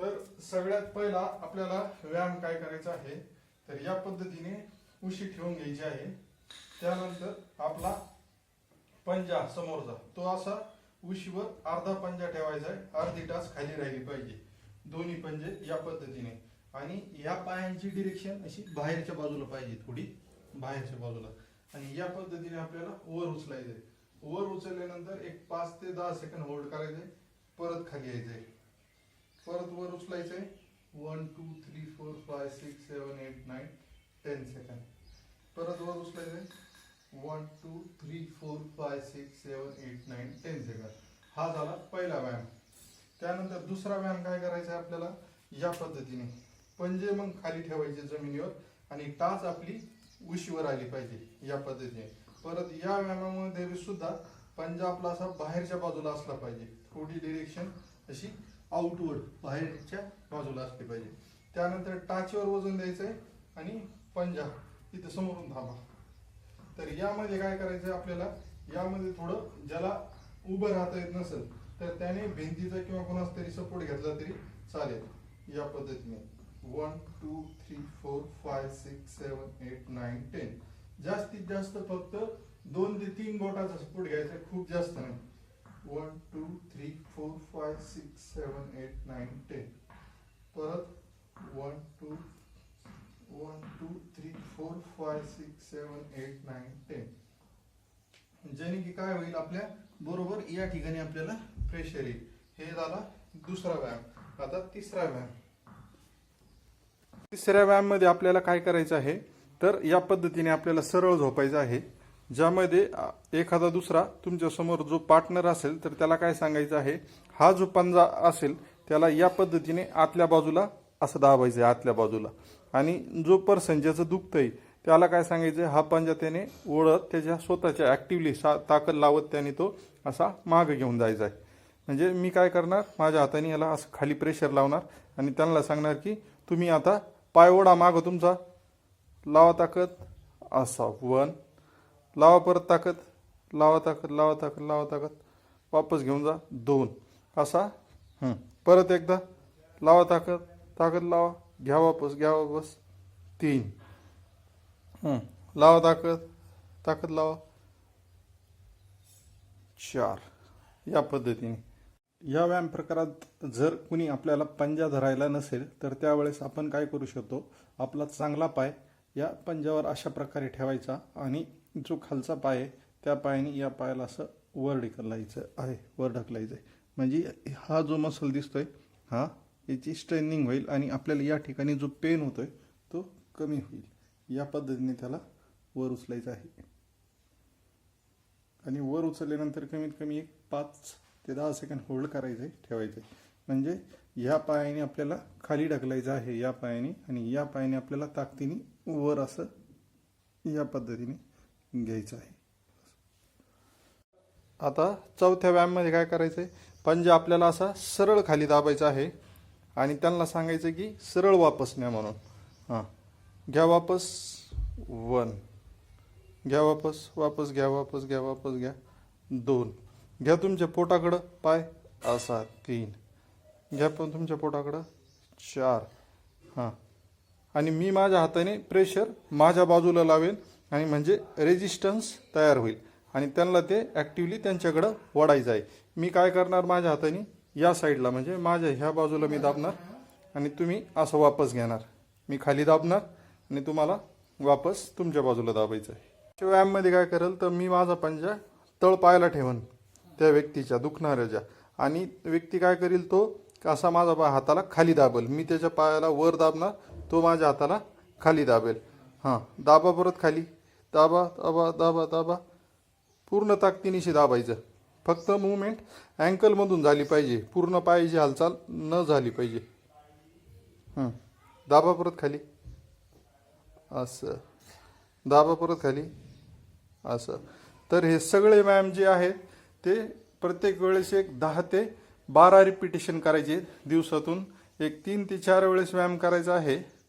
तर सगळ्यात पहिला आपल्याला व्यायाम काय करायचा आहे तर या पद्धतीने उशी ठेवून घ्यायची आहे. त्यानंतर आपला पंजा समोरचा तो असा उशीवर अर्धा पंजा ठेवायचा आहे. अर्धी टाच खाली राहिली पाहिजे. दोन्ही पंजे या पद्धतीने. आणि या पायांची डिरेक्शन अशी बाहेरच्या बाजूला पाहिजे थोडी. बाहेरच्या बाजूला. आणि या पद्धतीने आपल्याला वर उचलायचंय वर उचलल्यानंतर एक पाच ते दहा सेकंड होल्ड करायचंय परत खाली यायचंय परत वर उचलायचंय. One two three four five six seven eight nine ten second परत वर उचलायचंय. One two three four five six seven eight nine ten second हा झाला पहिला व्यायाम. त्यानंतर दुसरा व्यायाम काय करायचा आहे आपल्याला? या पद्धतीने. पंजे मग खाली ठेवायचे जमिनीवर आणि टाच आपली उशीवर आली पाहिजे या पद्धतीने. परत या व्यायामामध्ये सुद्धा पंजा आपला असा बाहेरच्या बाजूला असला पाहिजे. थोडी डिरेक्शन अशी आउटवर्ड बाहेरच्या बाजूला असली पाहिजे. त्यानंतर टाचीवर वजन द्यायचं आहे आणि पंजा इथं समोरून थांबा. तर यामध्ये काय करायचं आपल्याला? यामध्ये थोडं ज्याला उभं राहता येत नसेल तर त्याने भिंतीचा किंवा कोणाचा तरी सपोर्ट घेतला तरी चालेल. या पद्धतीने. One two three four five six seven eight nine ten जास्तीत जास्त फक्त दोन ते तीन बोटाचा सपोर्ट घ्यायचा खूप जास्त नाही. One two three four five six seven eight nine ten. परत one two one two three four five six seven eight nine ten. ज्याने की काय होईल आपल्या? बरोबर या ठिकाणी आपल्याला प्रेशर येईल. हे झाला दुसरा व्यायाम. आता तिसरा व्यायाम. तिसऱ्या व्यायाममध्ये आपल्याला काय करायचं आहे? तर या पद्धतीने आपल्याला सरळ झोपायचं आहे. ज्यामध्ये एखादा दुसरा तुमच्यासमोर जो पार्टनर असेल तर त्याला काय सांगायचं आहे? हा जो पंजा असेल त्याला या पद्धतीने आतल्या बाजूला असं दाबायचं आहे आतल्या बाजूला. आणि जो पर्सन ज्याचं दुखतंय त्याला काय सांगायचं हा पंजा त्याने ओढत त्याच्या स्वतःच्या ॲक्टिवली सा ताकद लावत त्याने तो असा मागं घेऊन जायचा आहे म्हणजे मी काय करणार? माझ्या हाताने याला असं खाली प्रेशर लावणार आणि त्यांना सांगणार की तुम्ही आता पाय ओढा मागं तुमचा. लावा ताकद. असा. वन लावा परत ताकद लावा ताकद लावा ताकद लावा ताकद. वापस घेऊन जा दोन. असा हं. परत एकदा लावा ताकद ताकद लावा घ्या वापस घ्या वापस. तीन. लावा ताकद ताकद लावा. चार. या पद्धतीने. या व्यायाम प्रकारात जर कुणी आपल्याला पंजा धरायला नसेल तर त्यावेळेस आपण काय करू शकतो? आपला चांगला पाय या पंजावर अशा प्रकारे ठेवायचा आणि जो खालचा पाय आहे त्या पायाने या पायाला असं वर ढकलायचं आहे वर ढकलायचं आहे. म्हणजे हा जो मसल दिसतोय हा याची स्ट्रेनिंग होईल आणि आपल्याला या ठिकाणी जो पेन होतोय तो कमी होईल. या पद्धतीने त्याला वर उचलायचं आहे. आणि वर उचलल्यानंतर कमीत कमी एक पाच ते दहा सेकंड होल्ड करायचं आहे ठेवायचं आहे म्हणजे या पायाने आपल्याला खाली ढकलायचं आहे या पायाने आणि या पायाने आपल्याला ताकदीने वर असं या पद्धतीने घ्यायचं आहे. आता चौथ्या व्यायाममध्ये काय करायचं आहे पंजा आपल्याला असा सरळ खाली दाबायचा आहे आणि त्यांना सांगायचं की सरळ वापस न्या म्हणून. हां. घ्या वापस वन. घ्या वापस वापस घ्या वापस घ्या वापस घ्या. दोन. घ्या तुमच्या पोटाकडं पाय असा तीन. घ्या पण तुमच्या पोटाकडं चार. हां. आणि मी माझ्या हाताने प्रेशर माझ्या बाजूला लावेन. आणि म्हणजे रेजिस्टन्स तयार होईल. आणि त्यांना ते ॲक्टिवली त्यांच्याकडं वडायचं आहे. मी काय करणार माझ्या हाताने? या साईडला म्हणजे माझ्या ह्या बाजूला मी दाबणार आणि तुम्ही असं वापस घेणार. मी खाली दाबणार आणि तुम्हाला वापस तुमच्या बाजूला दाबायचं आहे. व्यायाममध्ये काय करेल? तर मी माझा पंजा तळ पायाला ठेवन. त्या व्यक्तीच्या दुखणाऱ्याच्या आणि व्यक्ती काय करील? तो असा माझा पाय हाताला खाली दाबेल. मी त्याच्या पायाला वर दाबणार तो माझ्या हाताला खाली दाबेल. हां दाबा परत खाली. दाबा दाबा दाबा दाबा. पूर्ण ताकदीनिशी दाबायचं. फक्त मुवमेंट अँकलमधून झाली पाहिजे. पूर्ण पायाची हालचाल न झाली पाहिजे. दाबा परत खाली. असं. दाबा परत खाली. असं. तर हे सगळे व्यायाम जे आहेत ते प्रत्येक वेळेस एक दहा ते बारा रिपिटेशन करायचे. दिवसातून एक तीन ते चार वेळेस व्यायाम करायचा आहे.